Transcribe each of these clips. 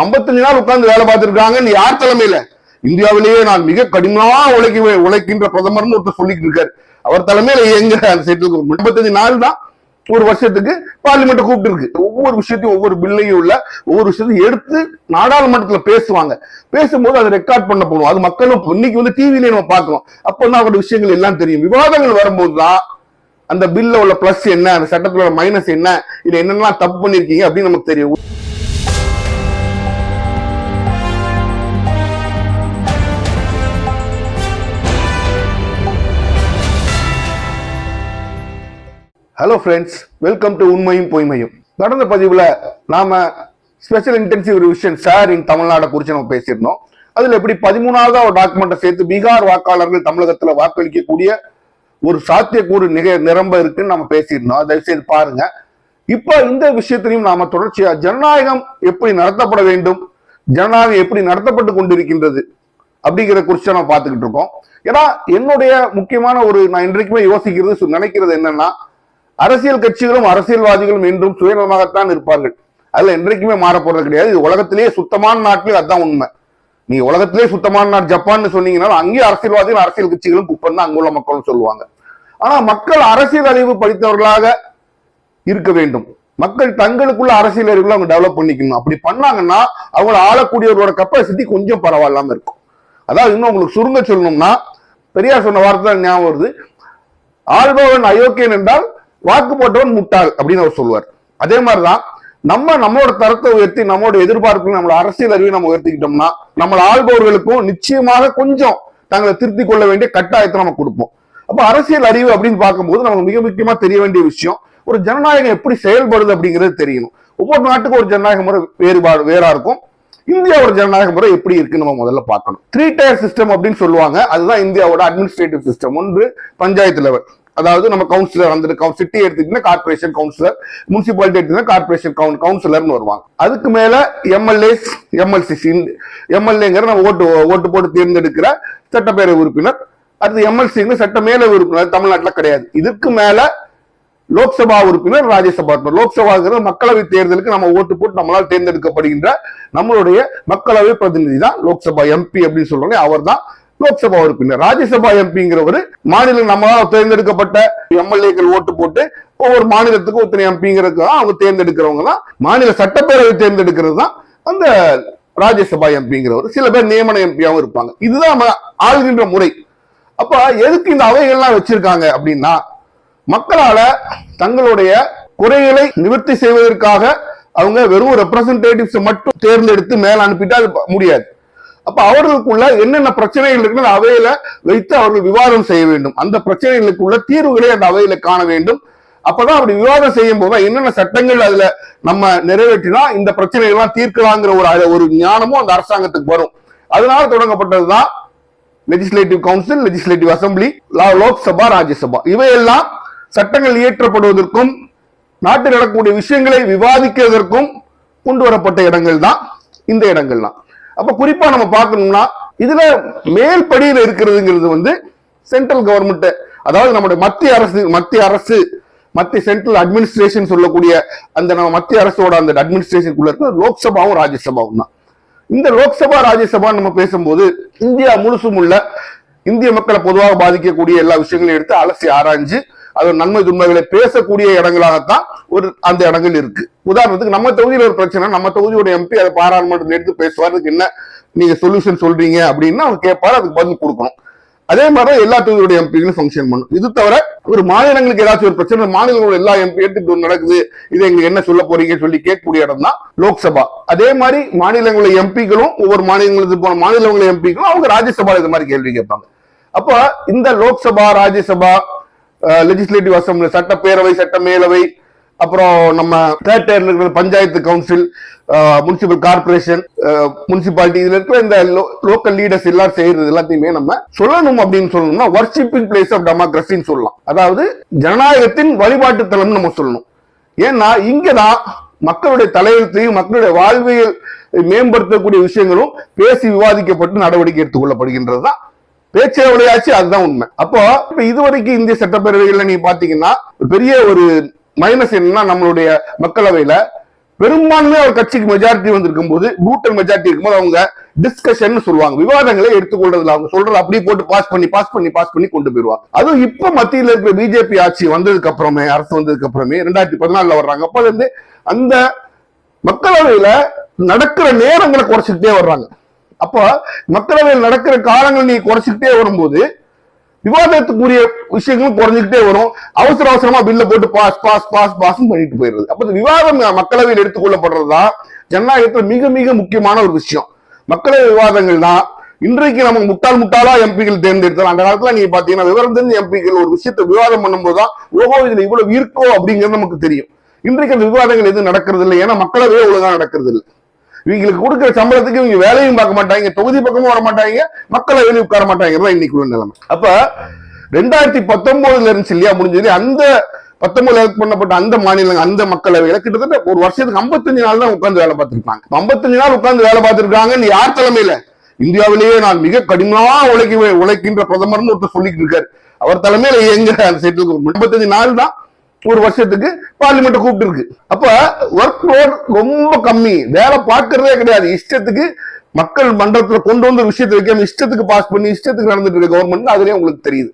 ஐம்பத்தஞ்சு நாள் உட்கார்ந்து வேலை பார்த்திருக்காங்கன்னு யார் தலைமையில? இந்தியாவிலேயே நான் மிக கடினமா உழைக்க உழைக்கின்ற பிரதமர்னு ஒருத்தர் சொல்லிட்டு இருக்காரு. அவர் தலைமையில எங்க அந்த செட்டில் கவர்மெண்ட் ஐம்பத்தஞ்சு நாள் தான் ஒரு வருஷத்துக்கு பார்லிமெண்ட் கூப்பிட்டு இருக்கு. ஒவ்வொரு விஷயத்தையும் ஒவ்வொரு பில்லையும் உள்ள ஒவ்வொரு விஷயத்தையும் எடுத்து நாடாளுமன்றத்துல பேசுவாங்க. பேசும்போது அதை ரெக்கார்ட் பண்ண போகணும் அது மக்களும் இன்னைக்கு வந்து டிவிலே நம்ம பார்க்கிறோம். அப்பதான் அவரோட விஷயங்கள் எல்லாம் தெரியும். விவாதங்கள் வரும்போது தான் அந்த பில்ல உள்ள பிளஸ் என்ன அந்த சட்டத்துல உள்ள மைனஸ் என்ன இது என்னென்னலாம் தப்பு பண்ணிருக்கீங்க அப்படின்னு நமக்கு தெரியும். ஹலோ ஃப்ரெண்ட்ஸ் வெல்கம் டு உண்மையும் பொய்மையும். நடந்த பதிவில் நாம special intensive revision SIR in தமிழ்நாடை குறித்து நம்ம பேசியிருந்தோம். அதில் எப்படி பதிமூணாவது ஒரு டாக்குமெண்ட்டை சேர்த்து பீகார் வாக்காளர்கள் தமிழகத்தில் வாக்களிக்கக்கூடிய ஒரு சாத்தியக்கூறு நிக நிரம்ப இருக்குன்னு நம்ம பேசியிருந்தோம். தயவு செய்து பாருங்க. இப்போ இந்த விஷயத்திலையும் நாம தொடர்ச்சியாக ஜனநாயகம் எப்படி நடத்தப்பட வேண்டும் ஜனநாயகம் எப்படி நடத்தப்பட்டு கொண்டிருக்கின்றது அப்படிங்கிற குறித்து நம்ம பார்த்துக்கிட்டு இருக்கோம். ஏன்னா என்னுடைய முக்கியமான ஒரு நான் இன்றைக்குமே யோசிக்கிறது நினைக்கிறது என்னன்னா அரசியல் கட்சிகளும் அரசியல்வாதிகளும் என்றும் சுயநலமாகத்தான் இருப்பார்கள். அதுல என்றைக்குமே மாற போறது கிடையாது. இது உலகத்திலேயே சுத்தமான நாட்டிலே அதுதான் உண்மை. நீ உலகத்திலே சுத்தமான நாடு ஜப்பான்னு சொன்னீங்கன்னா அங்கேயும் அரசியல்வாதிகள் அரசியல் கட்சிகளும் குப்பம் தான் அங்குள்ள மக்களும் சொல்லுவாங்க. ஆனா மக்கள் அரசியல் அறிவு படித்தவர்களாக இருக்க வேண்டும். மக்கள் தங்களுக்குள்ள அரசியல் அறிவுல அவங்க டெவலப் பண்ணிக்கணும். அப்படி பண்ணாங்கன்னா அவங்கள ஆளக்கூடியவரோட கப்பாசிட்டி கொஞ்சம் பரவாயில்லாம இருக்கும். அதாவது இன்னும் உங்களுக்கு சுருங்க சொல்லணும்னா பெரியார் சொன்ன வார்த்தை தான் ஞாபகம் வருது. ஆள்பவன் அயோக்கியன் என்றால் வாக்கு போட்டவன் முட்டாள் அப்படின்னு அவர் சொல்லுவார். அதே மாதிரிதான் நம்ம நம்மளோட தரத்தை உயர்த்தி நம்மளோட எதிர்பார்ப்பு நம்மளோட அரசியல் அறிவை நம்ம உயர்த்திக்கிட்டோம்னா நம்மளை ஆள்பவர்களுக்கும் நிச்சயமாக கொஞ்சம் தங்களை திருத்திக் கொள்ள வேண்டிய கட்டாயத்தை நம்ம கொடுப்போம். அப்ப அரசியல் அறிவு அப்படின்னு பார்க்கும்போது நமக்கு மிக முக்கியமா தெரிய வேண்டிய விஷயம் ஒரு ஜனநாயகம் எப்படி செயல்படுது அப்படிங்கிறது தெரியணும். ஒவ்வொரு நாட்டுக்கும் ஒரு ஜனநாயக முறை வேறுபாடு வேறா இருக்கும். இந்தியாவோட ஜனநாயக முறை எப்படி இருக்குன்னு நம்ம முதல்ல பார்க்கணும். த்ரீ டயர் சிஸ்டம் அப்படின்னு சொல்லுவாங்க. அதுதான் இந்தியாவோட அட்மினிஸ்ட்ரேட்டிவ் சிஸ்டம் ஒன்று பஞ்சாயத்து லெவல் அதாவது நம்ம கவுன்சிலர் அந்த சிட்டி எடுத்துக்கிட்டீங்கன்னா கார்பரேஷன் கவுன்சிலர் முனிசிபாலிட்டி எடுத்துக்கிட்டா கார்பரேஷன் கவுன்சிலர்னு வருவாங்க. அதுக்கு மேல எம்எல்ஏஸ் எம்எல்சி எம்எல்ஏங்கிற நம்ம ஓட்டு ஓட்டு போட்டு தேர்ந்தெடுக்கிற சட்டப்பேரவை உறுப்பினர் அடுத்து எம்எல்சிங்க சட்ட மேல உறுப்பினர் தமிழ்நாட்டில் கிடையாது. இதுக்கு மேல லோக்சபா உறுப்பினர் ராஜ்யசபா உறுப்பினர். லோக்சபாங்கிறது மக்களவை தேர்தலுக்கு நம்ம ஓட்டு போட்டு நம்மளால் தேர்ந்தெடுக்கப்படுகின்ற நம்மளுடைய மக்களவை பிரதிநிதி தான் லோக்சபா எம்பி அப்படின்னு சொல்றாங்க அவர் தான் லோக்சபா உறுப்பினர் ராஜ்யசபா எம்பிங்கிறவர் மாநிலம் நம்மளால தேர்ந்தெடுக்கப்பட்ட எம்எல்ஏக்கள் ஓட்டு போட்டு ஒவ்வொரு மாநிலத்துக்கும் ஒத்தனை எம்பிங்கிறது அவங்க தேர்ந்தெடுக்கிறவங்க தான். மாநில சட்டப்பேரவை தேர்ந்தெடுக்கிறது தான் அந்த ராஜ்யசபா எம்பிங்கிறவர். சில பேர் நியமன எம்பியாவும் இருப்பாங்க. இதுதான் ஆளுகின்ற முறை. அப்ப எதுக்கு இந்த அவைகள்லாம் வச்சிருக்காங்க அப்படின்னா மக்களால தங்களுடைய குறைகளை நிவர்த்தி செய்வதற்காக அவங்க வெறும் ரெப்ரசன்டேட்டிவ்ஸ் மட்டும் தேர்ந்தெடுத்து மேல அனுப்பிட்டா அது முடியாது. அப்ப அவர்களுக்குள்ள என்னென்ன பிரச்சனைகள் இருக்குன்னு அவையில வைத்து அவர்கள் விவாதம் செய்ய வேண்டும். அந்த பிரச்சனைகளுக்குள்ள தீர்வுகளை அந்த அவையில காண வேண்டும். அப்பதான் அப்படி விவாதம் செய்யும் போது என்னென்ன சட்டங்கள் அதுல நம்ம நிறைவேற்றினா இந்த பிரச்சனைகள் எல்லாம் தீர்க்கலாங்கிற ஒரு ஒரு ஞானமும் அந்த அரசாங்கத்துக்கு வரும். அதனால தொடங்கப்பட்டதுதான் legislative council legislative assembly Lok Sabha Rajya Sabha. இவையெல்லாம் சட்டங்கள் இயற்றப்படுவதற்கும் நாட்டில் நடக்கக்கூடிய விஷயங்களை விவாதிக்கிறதற்கும் கொண்டு வரப்பட்ட இடங்கள் தான் இந்த இடங்கள் தான் அப்ப குறிப்பா நம்ம பார்க்கணும்னா இதுல மேல் படியில் இருக்கிறதுங்கிறது வந்து சென்ட்ரல் கவர்மெண்ட் அதாவது நம்முடைய மத்திய அரசு மத்திய அரசு மத்திய சென்ட்ரல் அட்மினிஸ்ட்ரேஷன் சொல்லக்கூடிய அந்த நம்ம மத்திய அரசோட அந்த அட்மினிஸ்ட்ரேஷனுக்குள்ள இருக்கிற லோக்சபாவும் ராஜ்யசபாவும் தான். இந்த லோக்சபா ராஜ்யசபா நம்ம பேசும்போது இந்தியா முழுசும் உள்ள இந்திய மக்களை பொதுவாக பாதிக்கக்கூடிய எல்லா விஷயங்களையும் எடுத்து அலசி ஆராய்ஞ்சு அது நன்மை துன்மைகளை பேசக்கூடிய இடங்களாகத்தான் ஒரு அந்த இடங்கள் இருக்கு. உதாரணத்துக்கு நம்ம தொகுதியில் ஒரு பிரச்சனை நம்ம தொகுதியோட எம்பி அதை பாராளுமன்றத்தில் எடுத்து பேசுவார். அதுக்கு என்ன நீங்க சொல்யூஷன் சொல்றீங்க அப்படின்னா அவங்க கேட்பாரு அதுக்கு பதில் கொடுக்கணும். அதே மாதிரி எல்லா தொகுதியோட எம்பிகளும் ஃபங்க்ஷன் பண்ணும். இது தவிர ஒரு மாநிலங்களுக்கு ஏதாச்சும் ஒரு பிரச்சனை மாநிலங்களோட எல்லா எம்பி எடுத்து நடக்குது இது எங்களுக்கு என்ன சொல்ல போறீங்கன்னு சொல்லி கேட்கக்கூடிய இடம் தான் லோக்சபா. அதே மாதிரி மாநிலங்கள எம்பிகளும் ஒவ்வொரு மாநிலங்களுக்கு போன மாநிலங்கள எம்பிகளும் அவங்க ராஜ்யசபா இது மாதிரி கேள்வி கேட்பாங்க. அப்ப இந்த லோக்சபா ராஜ்யசபா லெஜிஸ்லேட்டிவ் அசம்பிளி சட்டப்பேரவை சட்ட மேலவை அப்புறம் நம்ம தேர்ட் இருக்கிற panchayat council municipal corporation municipality இதுல இருக்கிற இந்த லோக்கல் லீடர்ஸ் எல்லாரும் செய்யறது எல்லாத்தையுமே நம்ம சொல்லணும் அப்படின்னு சொல்லணும்னா வர்ஷிப்பிங் பிளேஸ் ஆஃப் டெமோக்ரஸின்னு சொல்லலாம். அதாவது ஜனநாயகத்தின் வழிபாட்டு தளம்னு நம்ம சொல்லணும். ஏன்னா இங்கதான் மக்களுடைய தலையெழுத்தையும் மக்களுடைய வாழ்வியல் மேம்படுத்தக்கூடிய விஷயங்களும் பேசி விவாதிக்கப்பட்டு நடவடிக்கை எடுத்துக்கொள்ளப்படுகின்றது தான் பேச்சளவுலையாச்சு அதுதான் உண்மை. அப்போ இப்ப இதுவரைக்கும் இந்திய சட்டப்பேரவைகள்ல நீங்க பாத்தீங்கன்னா ஒரு பெரிய ஒரு மைனஸ் என்னன்னா நம்மளுடைய மக்களவையில பெரும்பான்மை ஒரு கட்சிக்கு மெஜாரிட்டி வந்திருக்கும் போது கூட்டல் மெஜாரிட்டி இருக்கும்போது அவங்க டிஸ்கஷன் சொல்லுவாங்க. விவாதங்களை எடுத்துக்கொள்றதுல அவங்க சொல்றது அப்படியே போட்டு பாஸ் பண்ணி பாஸ் பண்ணி பாஸ் பண்ணி கொண்டு போயிருவாங்க அதுவும் இப்ப மத்தியில் இருக்கிற பிஜேபி ஆட்சி வந்ததுக்கு அப்புறமே அரசு வந்ததுக்கு அப்புறமே ரெண்டாயிரத்தி பதினாலுல வர்றாங்க. அப்ப இருந்து அந்த மக்களவையில நடக்கிற நேரங்களை குறைச்சிக்கிட்டே வர்றாங்க. அப்போ மக்களவையில் நடக்கிற காலங்கள் நீ குறைச்சிக்கிட்டே வரும்போது விவாதத்துக்குரிய விஷயங்களும் குறைஞ்சிக்கிட்டே வரும். அவசர அவசரமா பில்ல போட்டு பாஸ் பாஸ் பாஸ் பாஸ் பண்ணிட்டு போயிடுறது. அப்ப விவாதம் மக்களவையில் எடுத்துக்கொள்ளப்படுறதுதான் ஜனநாயகத்துல மிக மிக முக்கியமான ஒரு விஷயம். மக்களவை விவாதங்கள் தான். இன்றைக்கு நம்ம முட்டாள் முட்டாளா எம்பிகள் தேர்ந்தெடுத்தால் அந்த காலத்துல நீங்க பாத்தீங்கன்னா விவரம் தெரிஞ்ச எம்பிகள் ஒரு விஷயத்தை விவாதம் பண்ணும்போது தான் ஓஹோ இதுல இவ்வளவு இருக்கோ அப்படிங்கிறது நமக்கு தெரியும். இன்றைக்கு அந்த விவாதங்கள் எதுவும் நடக்கிறது இல்லை ஏன்னா மக்களவையே ஒழுங்கா நடக்கிறது இல்லை இவங்களுக்கு கொடுக்கிற சம்பளத்துக்கு இவங்க வேலையும் பார்க்க மாட்டாங்க தொகுதி பக்கமும் வர மாட்டாங்க மக்களை வெளியே உட்கார மாட்டாங்க. இன்னைக்கு உள்ள நிலைமை. அப்ப ரெண்டாயிரத்தி பத்தொன்பதுல இருந்துச்சு இல்லையா முடிஞ்சது. அந்த பத்தொன்பதுல பண்ணப்பட்ட அந்த மாநிலங்கள் அந்த மக்களவையில கிட்டத்தட்ட ஒரு வருஷத்துக்கு 55 நாள் தான் உட்கார்ந்து வேலை பார்த்திருப்பாங்க. 55 நாள் உட்கார்ந்து வேலை பார்த்திருக்காங்க யார் தலைமையில? இந்தியாவிலேயே நான் மிக கடினமா உழைக்க உழைக்கின்ற பிரதமர்னு ஒருத்தர் சொல்லிட்டு இருக்காரு. அவர் தலைமையில எங்க அந்த செட்டில் ஐம்பத்தஞ்சு நாள் தான் ஒரு வருஷத்துக்கு பார்லிமெண்ட் கூப்பிட்டு இருக்கு அப்ப ஒர்க் லோட் ரொம்ப கம்மி. வேலை பார்க்கறதே கிடையாது. இஷ்டத்துக்கு மக்கள் மன்றத்துல கொண்டு வந்து விஷயத்தை வைக்காம இஷ்டத்துக்கு பாஸ் பண்ணி இஷ்டத்துக்கு நடந்துட்டு இருக்க கவர்மெண்ட் அதுலயே உங்களுக்கு தெரியுது.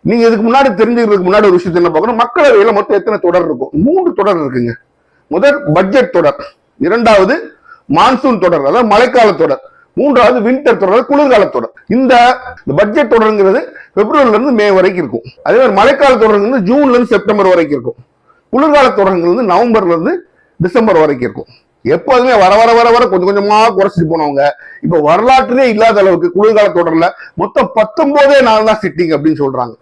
நீங்க இதுக்கு முன்னாடி தெரிஞ்சுக்கிறதுக்கு முன்னாடி ஒரு விஷயத்தை என்ன பார்க்கணும்? மக்களவையில மொத்தம் எத்தனை தொடர் இருக்கும்? மூன்று தொடர் இருக்குங்க. முதல் பட்ஜெட் தொடர். இரண்டாவது மான்சூன் தொடர். அதாவது மழைக்கால தொடர். மூன்றாவது வின்டர் தொடர் குளிர்கால தொடர். இந்த பட்ஜெட் தொடருங்கிறது பிப்ரவரில இருந்து மே வரைக்கும் இருக்கும். அதே மாதிரி மழைக்கால தொடருங்கிறது ஜூன்ல இருந்து செப்டம்பர் வரைக்கும் இருக்கும். குளிர்கால தொடருங்கிறது நவம்பர்ல இருந்து டிசம்பர் வரைக்கும் இருக்கும். எப்போதுமே வர வர வர வர கொஞ்சம் கொஞ்சமா குறைச்சிட்டு போனவங்க. இப்ப வரலாற்றுலேயே இல்லாத அளவுக்கு குளிர்கால தொடர்ல மொத்தம் பத்தொன்பதே நாள் தான் சிட்டிங் அப்படின்னு சொல்றாங்க.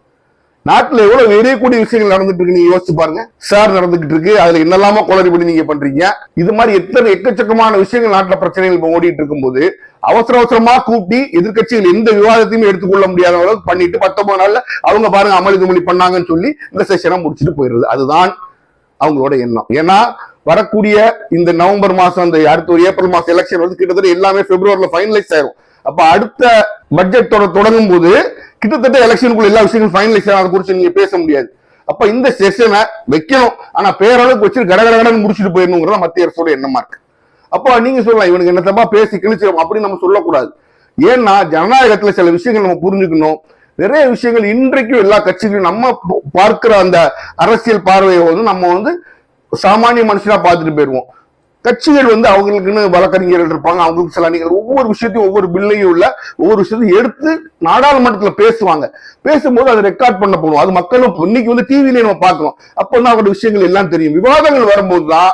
நாட்டுல எவ்வளவு எரியக்கூடிய விஷயங்கள் நடந்துட்டு இருக்கு நீங்க யோசிச்சு பாருங்க. சார் நடந்துகிட்டு இருக்கு அதுல என்னெல்லாமோ பண்ணி நீங்க பண்றீங்க. இது மாதிரி எத்தனை எக்கச்சக்கமான விஷயங்கள் நாட்டுல பிரச்சனைகள் இப்ப ஓடிட்டு இருக்கும்போது அவசர அவசரமா கூட்டி எதிர்க்கட்சிகள் எந்த விவாதத்தையும் எடுத்துக்கொள்ள முடியாத அளவுக்கு பண்ணிட்டு பத்தொன்பது நாள்ல அவங்க பாருங்க அமளி துமளி பண்ணாங்கன்னு சொல்லி இந்த செஷனை முடிச்சுட்டு போயிருது அதுதான் அவங்களோட எண்ணம். ஏன்னா வரக்கூடிய இந்த நவம்பர் மாசம் அந்த அடுத்த ஒரு ஏப்ரல் மாசம் எலெக்ஷன் வந்து கிட்டத்தட்ட எல்லாமே பிப்ரவரியில ஃபைனலைஸ் ஆயிரும். அப்ப அடுத்த பட்ஜெட் தொடங்கும் போது கிட்டத்தட்ட எலெக்ஷனுக்குள்ள எல்லா விஷயங்களும் ஃபைனலைஸ் ஆகும் அதை குறித்து நீங்க பேச முடியாது. அப்ப இந்த செஷனை வைக்கணும். ஆனா பேரளவுக்கு வச்சு கடகடகடன்னு முடிச்சுட்டு போயிடணுங்கிறத மத்திய அரசோட எண்ணமா இருக்கு அப்ப நீங்க சொல்லலாம் இவனுக்கு என்னத்தப்பா பேசி கிழிச்சிடும் அப்படின்னு நம்ம சொல்லக்கூடாது. ஏன்னா ஜனநாயகத்துல சில விஷயங்கள் நம்ம புரிஞ்சுக்கணும். நிறைய விஷயங்கள் இன்றைக்கும் எல்லா கட்சிகளும் நம்ம பார்க்கிற அந்த அரசியல் பார்வையை வந்து நம்ம வந்து சாமானிய மனுஷனா பார்த்துட்டு போயிடுவோம். கட்சிகள் வந்து அவங்களுக்குன்னு வழக்கறிஞர்கள் இருப்பாங்க. அவங்களுக்கு சில அணிகள் ஒவ்வொரு விஷயத்தையும் ஒவ்வொரு பில்லையும் உள்ள ஒவ்வொரு விஷயத்தையும் எடுத்து நாடாளுமன்றத்தில் பேசுவாங்க. பேசும்போது அதை ரெக்கார்ட் பண்ண போகணும் அது மக்களும் இன்னைக்கு வந்து டிவிலே நம்ம பார்க்கணும் அப்போ தான் அவரோட விஷயங்கள் எல்லாம் தெரியும். விவாதங்கள் வரும்போது தான்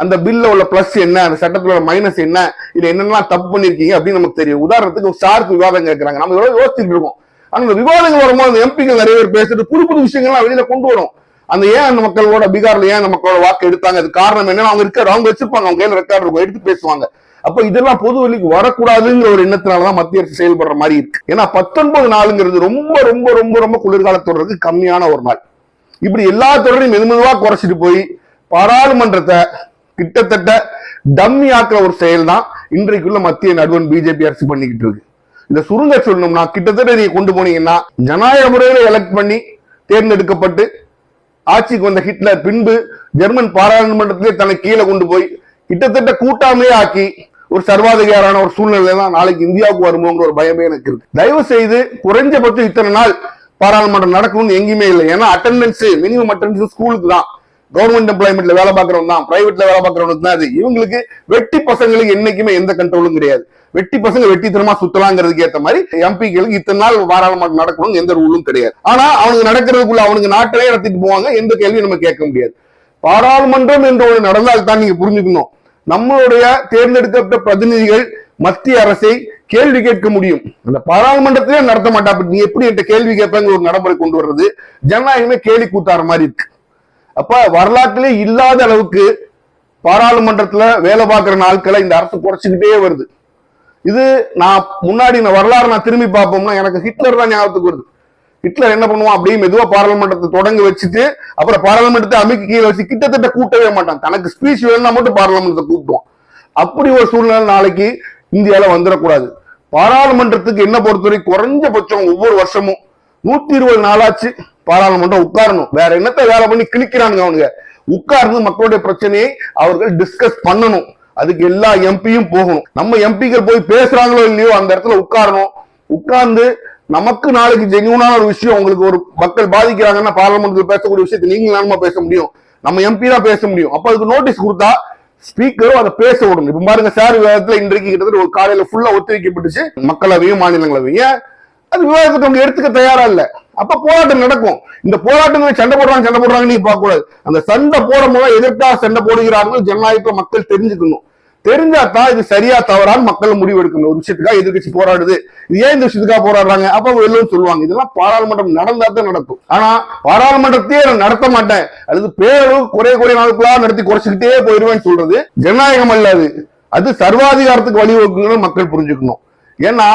அந்த பில்ல உள்ள பிளஸ் என்ன அந்த சட்டத்துல உள்ள மைனஸ் என்ன இது என்னென்னலாம் தப்பு பண்ணிருக்கீங்க அப்படின்னு நமக்கு தெரியும். உதாரணத்துக்கு ஒரு சாருக்கு விவாதம் கேட்கறாங்க நம்ம எவ்வளவு யோசிச்சுட்டு இருக்கோம். ஆனா அந்த விவாதங்கள் வரும்போது அந்த எம்பிகள் நிறைய பேர் பேசுறது புது புது விஷயங்கள்லாம் வெளியில கொண்டு வரும். அந்த ஏன் அந்த மக்களோட பீகார்ல ஏன் அந்த மக்களோட வாக்கு எடுத்தாங்க? அது காரணம் என்ன அவங்க இருக்காரு அவங்க வச்சிருப்பாங்க. அவங்க கையில ரெக்கார்டு இருக்கும். எடுத்து பேசுவாங்க. அப்ப இதெல்லாம் பொது வெளிக்கு வரக்கூடாதுங்கிற ஒரு எண்ணத்தினாலதான் மத்திய அரசு செயல்படுற மாதிரி இருக்கு. ஏன்னா பத்தொன்பது நாளுங்கிறது ரொம்ப ரொம்ப ரொம்ப ரொம்ப குளிர்கால தொடருக்கு கம்மியான ஒரு நாள். இப்படி எல்லா தொடரையும் மெதுமெதுவா குறைச்சிட்டு போய் பாராளுமன்றத்தை கிட்டத்தட்ட டம்மி ஆக்குற ஒரு செயல் தான் இன்றைக்குள்ள மத்திய நடுவன் பிஜேபி அரசு பண்ணிக்கிட்டு இருக்கு. இதை சுருங்க சொல்லணும்னா கிட்டத்தட்ட நீங்க கொண்டு போனீங்கன்னா ஜனநாயக முறையில எலெக்ட் பண்ணி தேர்ந்தெடுக்கப்பட்டு ஆட்சிக்கு வந்த ஹிட்லர் பின்பு ஜெர்மன் பாராளுமன்றத்திலே தன்னை கீழே கொண்டு போய் கிட்டத்தட்ட கூட்டாமையே ஆக்கி ஒரு சர்வாதிகாரான ஒரு சூழ்நிலை தான் நாளைக்கு இந்தியாவுக்கு வருமோங்கிற ஒரு பயமே எனக்கு இருக்கு. தயவு செய்து குறைஞ்சபட்சம் இத்தனை நாள் பாராளுமன்றம் நடக்கணும்னு எங்கேயுமே இல்லை. ஏன்னா அட்டெண்டன்ஸ் மினிமம் அட்டெண்டன்ஸ் ஸ்கூலுக்கு தான். கவர்மெண்ட் எம்ப்ளாய்மெண்ட்ல வேலை பார்க்கறவங்க தான் பிரைவேட்ல வேலை பார்க்கறவனுக்கு தான் அது இவங்களுக்கு வெட்டி பசங்களுக்கு என்னைக்குமே எந்த கண்ட்ரோலும் கிடையாது. வெட்டி பசங்க வெட்டித்தனமா சுத்தலாங்கிறதுக்கு ஏத்த மாதிரி எம்பிக்களுக்கு இத்தனை நாள் பாராளுமன்றம் நடக்கணும் எந்த ரூலும் கிடையாது. ஆனா அவனுக்கு நடக்கிறதுக்குள்ள அவனுக்கு நாட்டிலே நடத்திட்டு போவாங்க எந்த கேள்வியும் நம்ம கேட்க முடியாது. பாராளுமன்றம் என்ற ஒரு நடந்தால் தான் நீங்க புரிஞ்சுக்கணும். நம்மளுடைய தேர்ந்தெடுக்கப்பட்ட பிரதிநிதிகள் மத்திய அரசை கேள்வி கேட்க முடியும். அந்த பாராளுமன்றத்திலே நடத்த மாட்டா நீ எப்படி என்கிட்ட கேள்வி கேட்பாங்க ஒரு நடைமுறை கொண்டு வர்றது? ஜனநாயகமே கேலி கூத்தாற மாதிரி இருக்கு. அப்ப வரலாற்றிலே இல்லாத அளவுக்கு பாராளுமன்றத்துல வேலை பார்க்கிற நாட்களை இந்த அரசு குறைச்சிக்கிட்டே வருது. இது நான் முன்னாடி இந்த வரலாறு நான் திரும்பி பார்ப்போம்னா எனக்கு ஹிட்லர் தான் ஞாபகத்துக்கு வருது. ஹிட்லர் என்ன பண்ணுவான்? அப்படியே மெதுவா பாராளுமன்றத்தை தொடங்க வச்சுட்டு அப்புறம் பாராளுமன்றத்தை அமைக்க கீழே வச்சு கிட்டத்தட்ட கூட்டவே மாட்டான். தனக்கு ஸ்பீச் வேணும்னா மட்டும் பாராளுமன்றத்தை கூட்டுவான் அப்படி ஒரு சூழ்நிலை நாளைக்கு இந்தியாவில் வந்துடக்கூடாது. பாராளுமன்றத்துக்கு என்ன பொறுத்தவரை குறைஞ்சபட்சம் ஒவ்வொரு வருஷமும் நூத்தி இருபது நாளாச்சு. பாராளுமன்றம் உட்காரணும். வேற என்னத்த வேலை பண்ணி கிழிக்கிறானுங்க அவனுங்க. உட்கார்ந்து மக்களுடைய பிரச்சனையை அவர்கள் டிஸ்கஸ் பண்ணணும். அதுக்கு எல்லா எம்பியும் போகணும். நம்ம எம்பிகள் போய் பேசுறாங்களோ இல்லையோ அந்த இடத்துல உட்காரணும். உட்கார்ந்து நமக்கு நாளைக்கு ஜென்யூனான ஒரு விஷயம் உங்களுக்கு ஒரு மக்கள் பாதிக்கிறாங்கன்னா பார்லமெண்ட்ல பேசக்கூடிய விஷயத்தை நீங்க நானுமா பேச முடியும். நம்ம எம்பி தான் பேச முடியும். அப்ப அதுக்கு நோட்டீஸ் கொடுத்தா ஸ்பீக்கரும் அதை பேச விடணும். இப்ப பாருங்க சார் விவாதத்துல இன்றைக்கு கிட்டத்தட்ட ஒரு காலையில ஃபுல்லா ஒத்திவைக்கப்பட்டுச்சு மக்களவையும் மாநிலங்களவையும். அது விவாதத்தை அவங்க எடுத்துக்க தயாரா இல்லை. அப்ப போராட்டம் நடக்கும். இந்த போராட்டங்கள் சண்டை போடுறாங்க சண்டை போடுறாங்க நீ பார்க்க கூடாது அந்த சண்டை போடும் போது எதற்காக சண்டை போடுகிறார்கள் ஜனநாயகத்தை மக்கள் தெரிஞ்சுக்கணும். தெரிஞ்சாதான் இது சரியா தவறான்னு மக்கள் முடிவு எடுக்கணும். ஒரு விஷயத்துக்காக எதிர்கட்சி போராடுது. இது ஏன் இந்த விஷயத்துக்காக போராடுறாங்க? அப்ப அவங்க எல்லோரும் சொல்லுவாங்க இதெல்லாம் பாராளுமன்றம் நடந்தா தான் நடக்கும். ஆனா பாராளுமன்றத்தையே நான் நடத்த மாட்டேன். அல்லது பேரளவு குறைய குறைய நாளுக்குள்ளா நடத்தி குறைச்சிக்கிட்டே போயிருவேன்னு சொல்றது ஜனநாயகம் அல்ல அது. அது சர்வாதிகாரத்துக்கு வழிவகுக்குன்னு மக்கள் புரிஞ்சுக்கணும். ஏன்னா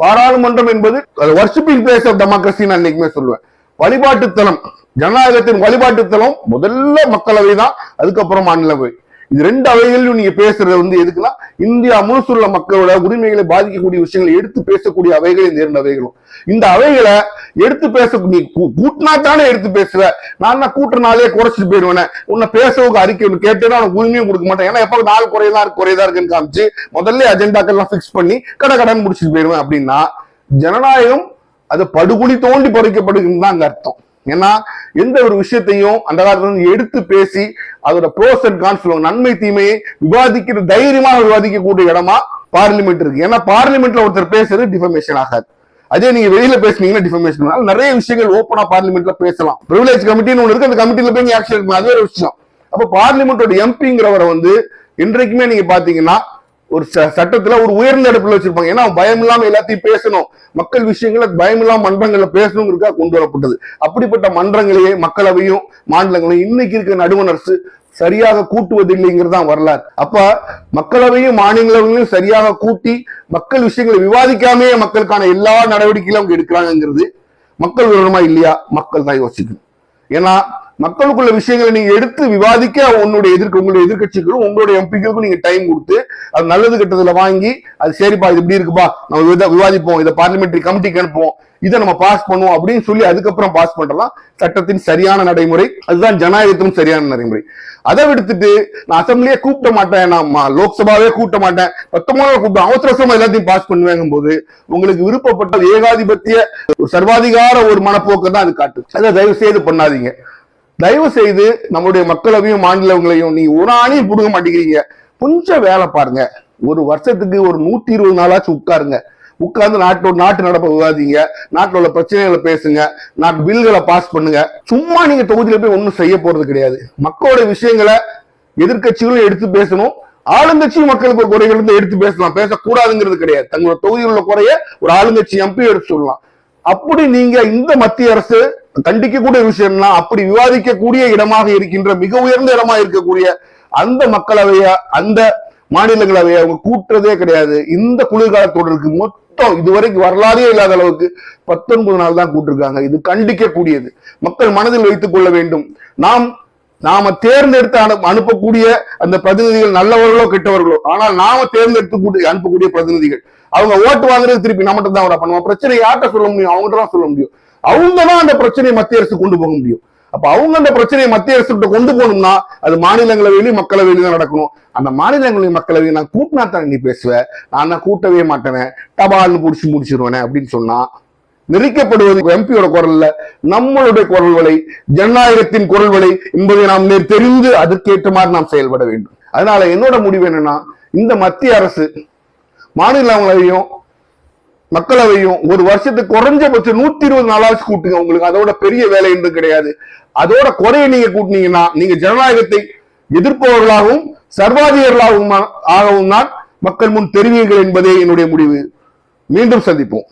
பாராளுமன்றம் என்பது வர்ஷிப்பிங் பிளேஸ் ஆஃப் டெமோக்ரஸி நான் இன்னைக்குமே சொல்லுவேன். வழிபாட்டுத்தலம் ஜனநாயகத்தின் வழிபாட்டுத்தலம் முதல்ல மக்களவை தான் அதுக்கப்புறம் மாநிலவை. இது ரெண்டு அவைகளிலும் நீங்க பேசுறது வந்து எதுக்குன்னா இந்தியா முழுசுள்ள மக்களோட உரிமைகளை பாதிக்கக்கூடிய விஷயங்களை எடுத்து பேசக்கூடிய அவைகள் இந்த இரண்டு அவைகளும். இந்த அவைகளை எடுத்து பேச நீ கூட்டினா தானே எடுத்து பேசுவ நான் என்ன கூட்டினாலே குறைச்சிட்டு போயிடுவேன். உன்னை பேசவுக்கு அறிக்கை ஒன்று கேட்டேன்னா உனக்கு உரிமையும் கொடுக்க மாட்டேன். ஏன்னா எப்போ நாள் குறையதான் இருக்கு குறையதா இருக்குன்னு காமிச்சு முதல்ல அஜெண்டாக்கள்லாம் ஃபிக்ஸ் பண்ணி கடை கடன் முடிச்சுட்டு போயிடுவேன் அப்படின்னா ஜனநாயகம் அது படுகொலி தோண்டி பறிக்கப்படுகிறது தான் அங்க அர்த்தம். ஏன்னா எந்த ஒரு விஷயத்தையும் அந்த காலத்துல இருந்து எடுத்து பேசி அதோட ப்ரோஸ் அண்ட் கான்ஸ் சொல்லுவாங்க. நன்மை தீமையை விவாதிக்கிற தைரியமாக விவாதிக்கக்கூடிய இடமா பார்லிமெண்ட் இருக்கு. ஏன்னா பார்லிமெண்ட்ல ஒருத்தர் பேசுறது டிஃபர்மேஷன் ஆகாது. அதே நீங்க வெளியில பேசுனீங்கன்னா டிஃபர்மேஷன் நிறைய விஷயங்கள் ஓப்பனா பார்லிமெண்ட்ல பேசலாம். பிரிவிலேஜ் கமிட்டின்னு ஒன்று இருக்கு. அந்த கமிட்டில போய் நீங்க ஆக்ஷன் எடுக்கணும். அது ஒரு விஷயம். அப்ப பார்லிமெண்டோட எம்பிங்கிறவரை வந்து இன்றைக்குமே நீங்க பாத்தீங்கன்னா ஒரு ச- சட்டத்துல ஒரு உயர்ந்த இடத்துல வச்சிருப்பாங்க. ஏன்னா பயம் இல்லாம எல்லாத்தையும் பேசணும். மக்கள் விஷயங்களை பயம் இல்லாம மன்றங்களை பேசணுங்கிறதுக்காக கொண்டு வரப்பட்டது. அப்படிப்பட்ட மன்றங்களையே மக்களவையும் மாநிலங்களையும் இன்னைக்கு இருக்கிற நடுவண் அரசு சரியாக கூட்டுவதில்லைங்கிறதான் வரலாறு. அப்ப மக்களவையும் மாநிலங்களையும் சரியாக கூட்டி மக்கள் விஷயங்களை விவாதிக்காமே மக்களுக்கான எல்லா நடவடிக்கைகளும் அவங்க எடுக்கிறாங்கிறது மக்கள் விவரமா இல்லையா? மக்கள் தான் யோசிக்கணும். ஏன்னா மக்களுக்குள்ள விஷயங்களை நீங்க எடுத்து விவாதிக்க உன்னுடைய எதிர்க்க உங்களுடைய எதிர்கட்சிகளும் உங்களுடைய எம்பிக்களுக்கும் நீங்க டைம் கொடுத்து அது நல்லது கெட்டதுல வாங்கி அது சரிப்பா இது இப்படி இருக்குப்பா நம்ம விவாதிப்போம் இதை பார்லிமெண்ட்ரி கமிட்டிக்கு அனுப்புவோம் இதை நம்ம பாஸ் பண்ணுவோம் அப்படின்னு சொல்லி அதுக்கப்புறம் பாஸ் பண்றலாம் சட்டத்தின் சரியான நடைமுறை அதுதான் ஜனநாயகத்தின் சரியான நடைமுறை. அதை விடுத்துட்டு நான் அசம்பிளியே கூப்பிட மாட்டேன் நான் லோக்சபாவே கூப்பிட மாட்டேன். பத்தொன்பதாவது கூப்பிட்டு அவசர அவசரமா எல்லாத்தையும் பாஸ் பண்ணுவேங்கும் போது உங்களுக்கு விருப்பப்பட்ட ஏகாதிபத்திய ஒரு சர்வாதிகார ஒரு மனப்போக்கு தான் அது காட்டு அதை தயவு செய்து பண்ணாதீங்க. தயவு செய்து நம்முடைய மக்களவையும் மாநிலங்களையும் நீங்க ஒரு ஆணையும் புடுங்க மாட்டேங்கிறீங்க. கொஞ்சம் வேலை பாருங்க. ஒரு வருஷத்துக்கு ஒரு நூத்தி இருபது நாளாச்சும் உட்காருங்க. உட்கார்ந்து நாட்டோட நாட்டு நடப்ப விவாதிங்க. நாட்டில் உள்ள பிரச்சனைகளை பேசுங்க. நாட்டு பில்களை பாஸ் பண்ணுங்க. சும்மா நீங்க தொகுதியில போய் ஒன்றும் செய்ய போறது கிடையாது. மக்களோட விஷயங்களை எதிர்க்கட்சிகளும் எடுத்து பேசணும். ஆளுங்கட்சி மக்களுக்கு ஒரு குறைகள் இருந்து எடுத்து பேசலாம். பேசக்கூடாதுங்கிறது கிடையாது. தங்களோட தொகுதியில் உள்ள குறைய ஒரு ஆளுங்கட்சி எம்பி எடுத்து சொல்லலாம். அப்படி நீங்க இந்த மத்திய அரசு கண்டிக்கக்கூடிய விஷயம்னா அப்படி விவாதிக்கக்கூடிய இடமாக இருக்கின்ற மிக உயர்ந்த இடமா இருக்கக்கூடிய அந்த மக்களவைய அந்த மாநிலங்களவையை அவங்க கூட்டுறதே கிடையாது. இந்த குளிர்கால தொடருக்கு மொத்தம் இதுவரைக்கும் வரலாறே இல்லாத அளவுக்கு பத்தொன்பது நாள் தான் கூட்டிருக்காங்க. இது கண்டிக்கக்கூடியது. மக்கள் மனதில் வைத்துக் கொள்ள வேண்டும். நாம் நாம தேர்ந்தெடுத்து அனு- அனுப்பக்கூடிய அந்த பிரதிநிதிகள் நல்லவர்களோ கெட்டவர்களோ ஆனால் நாம தேர்ந்தெடுத்து கூட்டி அனுப்பக்கூடிய பிரதிநிதிகள். அவங்க ஓட்டு வாங்குறது திருப்பி நம்மகிட்ட தான் பண்ணுவோம் பிரச்சனை யார்கிட்ட சொல்ல முடியும்? அவங்ககிட்ட தான் சொல்ல முடியும். அவங்க தான் அந்த பிரச்சனையை மத்திய அரசு கொண்டு போக முடியும். அப்ப அவங்க அந்த பிரச்சனையை மத்திய அரசு கிட்ட கொண்டு போகணும்னா அது மாநிலங்களவையிலும் மக்களவையிலும் தான் நடக்கணும். அந்த மாநிலங்களவை மக்களவை நான் கூட்டினா தான் நீ பேசுவேன் நான் கூட்டவே மாட்டேனே. டபால்னு பிடிச்சி முடிச்சிருவேனே அப்படின்னு சொன்னா நெறிக்கப்படுவது எம்பியோட குரல்ல. நம்மளுடைய குரல் வலை ஜனநாயகத்தின் குரல் வலை என்பதை நாம் தெரிந்து அதற்கேற்ற மாதிரி நாம் செயல்பட வேண்டும். அதனால என்னோட முடிவு என்னன்னா இந்த மத்திய அரசு மாநிலங்களவையும் மக்களவையும் ஒரு வருஷத்துக்கு குறைஞ்சபட்சம் நூத்தி இருபது நாளாச்சு கூட்டுங்க. உங்களுக்கு அதோட பெரிய வேலை என்று கிடையாது. அதோட குறைய நீங்க கூட்டினீங்கன்னா நீங்க ஜனநாயகத்தை எதிர்ப்பவர்களாகவும் சர்வாதிகாரிகளாகவும் ஆகவும் தான் மக்கள் முன் தெரிவீர்கள் என்பதே என்னுடைய முடிவு. மீண்டும் சந்திப்போம்.